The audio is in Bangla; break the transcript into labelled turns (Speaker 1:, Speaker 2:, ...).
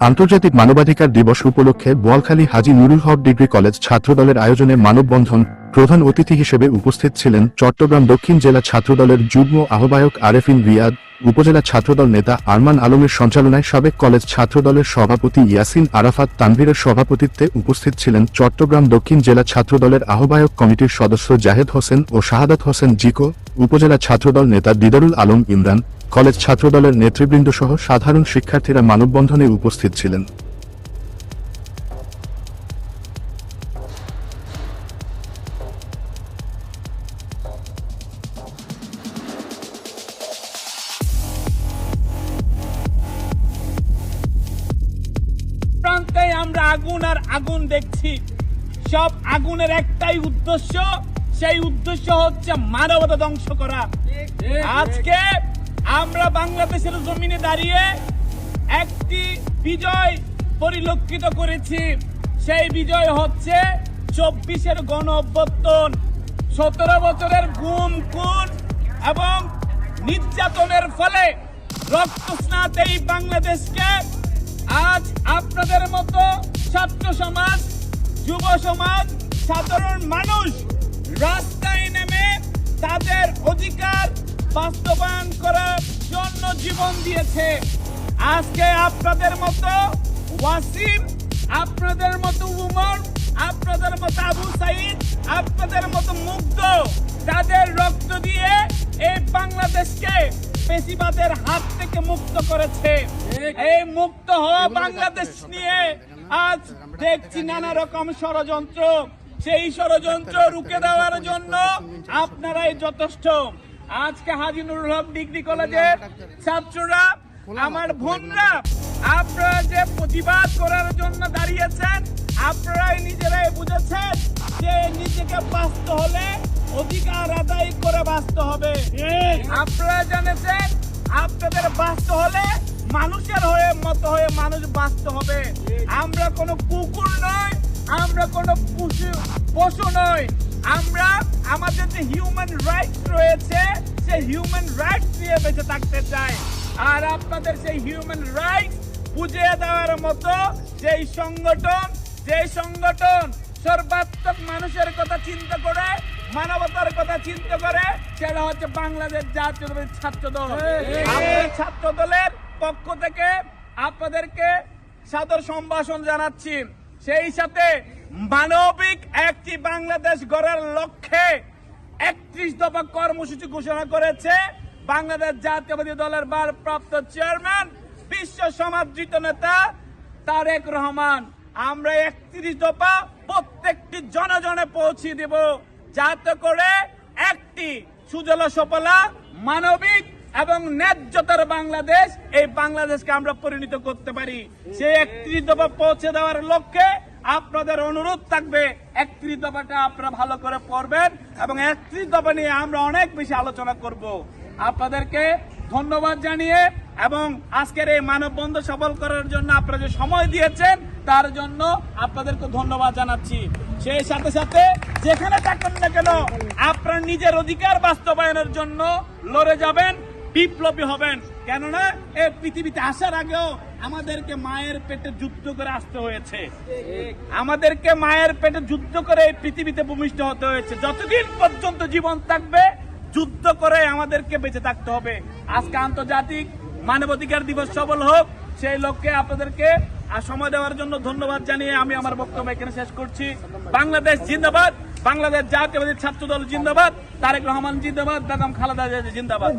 Speaker 1: আন্তর্জাতিক মানবাধিকার দিবস উপলক্ষে বোয়ালখালী হাজী নুরুল হক ডিগ্রি কলেজ ছাত্রদলের আয়োজনে মানববন্ধন প্রধান অতিথি হিসেবে উপস্থিত ছিলেন চট্টগ্রাম দক্ষিণ জেলা ছাত্রদলের যুগ্ম আহ্বায়ক আরেফিন রিয়াদ, উপজেলা ছাত্রদল নেতা আরমান আলমের সঞ্চালনায় সাবেক কলেজ ছাত্রদলের সভাপতি ইয়াসিন আরাফাত তানভীরের সভাপতিত্বে উপস্থিত ছিলেন চট্টগ্রাম দক্ষিণ জেলা ছাত্রদলের আহ্বায়ক কমিটির সদস্য জাহেদ হোসেন ও শাহাদাত হোসেন জিকো, উপজেলা ছাত্রদল নেতা দিদারুল আলম ইমরান কলেজ ছাত্রদলের নেতৃবৃন্দ সহ সাধারণ শিক্ষার্থীরা মানববন্ধনে উপস্থিত ছিলেন।
Speaker 2: প্রান্তে আমরা আগুন আর আগুন দেখছি। সব আগুনের একটাই উদ্দেশ্য সেই উদ্দেশ্য হচ্ছে মানবতা ধ্বংস করা। আজকে আমরা বাংলাদেশের জমিনে দাঁড়িয়ে একটি বিজয় পরিলক্ষিত করেছি। সেই বিজয় হচ্ছে চব্বিশের গণ অভ্যর্থন সতেরো বছরের গুম, খুন এবং নির্যাতনের ফলে রক্তস্নাত এই বাংলাদেশকে আজ আপনাদের মতো ছাত্র সমাজ, যুব সমাজ, সাধারণ মানুষ রাস্তায় নেমে তাদের অধিকার জন্য জীবন দিয়েছে। আজকে আপনাদের মতো ওয়াসিম, আপনাদের মতো উমর, আপনাদের মতো আবু সাইদ, আপনাদের মতো মুগ্ধ তাদের রক্ত দিয়ে এই বাংলাদেশকে পেশিবাদের হাত থেকে মুক্ত করেছে। এই মুক্ত হওয়া বাংলাদেশ নিয়ে আজ দেখছি নানা রকম ষড়যন্ত্র। সেই ষড়যন্ত্র রুখে দেওয়ার জন্য আপনারাই যথেষ্ট। আজকে হাজি নুরুল হক ডিগ্রি কলেজের ছাত্ররা আমার বোনরা আপনারা যে প্রতিবাদ করার জন্য দাঁড়িয়েছেন আপনারাই নিজেরাই বুঝেছেন যে নিজেকে বাঁচতে হলে অধিকার আদায় করে বাঁচতে হবে। আপনারা জানেছেন আপনাদের বাঁচতে হলে মানুষের হয়ে মতো হয়ে মানুষ বাঁচতে হবে। আমরা কোনো কুকুর নয় আমরা কোনো পশু পশু নয়। আমরা আমাদের যে হিউম্যান রাইটস রয়েছে সেই হিউম্যান রাইটস নিয়ে বেঁচে থাকতে চাই। আর আপনাদের সেই হিউম্যান রাইটস বুঝিয়ে দেওয়ার মতো যেই সংগঠন যেই সংগঠন সর্বাত্মক মানুষের কথা চিন্তা করে মানবতার কথা চিন্তা করে সেটা হচ্ছে বাংলাদেশ জাতীয় ছাত্র দল আমাদের ছাত্র দলের পক্ষ থেকে আপনাদেরকে সাদর সম্ভাষণ জানাচ্ছি। সেই সাথে মানবিক একটি বাংলাদেশ গড়ার লক্ষ্যে একত্রিশ দফা কর্মসূচি ঘোষণা করেছে বাংলাদেশ জাতীয়বাদী দলের ভারপ্রাপ্ত চেয়ারম্যান, বিশ্ব সমাদৃত নেতা তারেক রহমান। আমরা একত্রিশ দফা প্রত্যেকটি জনজনে পৌঁছে দেব, যাতে করে একটি সুজলা সফলা, মানবিক এবং ন্যায্যতার বাংলাদেশ এই বাংলাদেশকে আমরা পরিণত করতে পারি। সেই একত্রিশ দফা পৌঁছে দেওয়ার লক্ষ্যে আপনাদের অনুরোধ থাকবে একত্রিশ দফাটা আপনারা ভালো করে পড়বেন এবং একত্রিশ দফা নিয়ে আমরা অনেক বেশি আলোচনা করব। আপনাদেরকে ধন্যবাদ জানিয়ে এবং আজকের এই মানববন্ধ সফল করার জন্য আপনারা যে সময় দিয়েছেন, তার জন্য আপনাদেরকে ধন্যবাদ জানাচ্ছি। সেই সাথে সাথে যেখানে থাকেন না কেন, আপনার নিজের অধিকার বাস্তবায়নের জন্য লড়ে যাবেন, বিপ্লবী হবেন। কেননা, এই পৃথিবীতে আসার আগেও আমাদেরকে মায়ের পেটে যুদ্ধ করে আসতে হয়েছে। আমাদেরকে মায়ের পেটে যুদ্ধ করে এই পৃথিবীতে ভূমিষ্ঠ হতে হয়েছে। যতদিন পর্যন্ত জীবন থাকবে, যুদ্ধ করে আমাদেরকে বেঁচে থাকতে হবে। আজকে আন্তর্জাতিক মানবাধিকার দিবস সবল হোক, সেই লক্ষ্যে আপনাদেরকে সময় দেওয়ার জন্য ধন্যবাদ জানিয়ে আমি আমার বক্তব্য এখানে শেষ করছি। বাংলাদেশ জিন্দাবাদ। বাংলাদেশ জাতীয়বাদী ছাত্র দল জিন্দাবাদ তারেক রহমান জিন্দাবাদ বেগম খালেদা জিয়া জিন্দাবাদ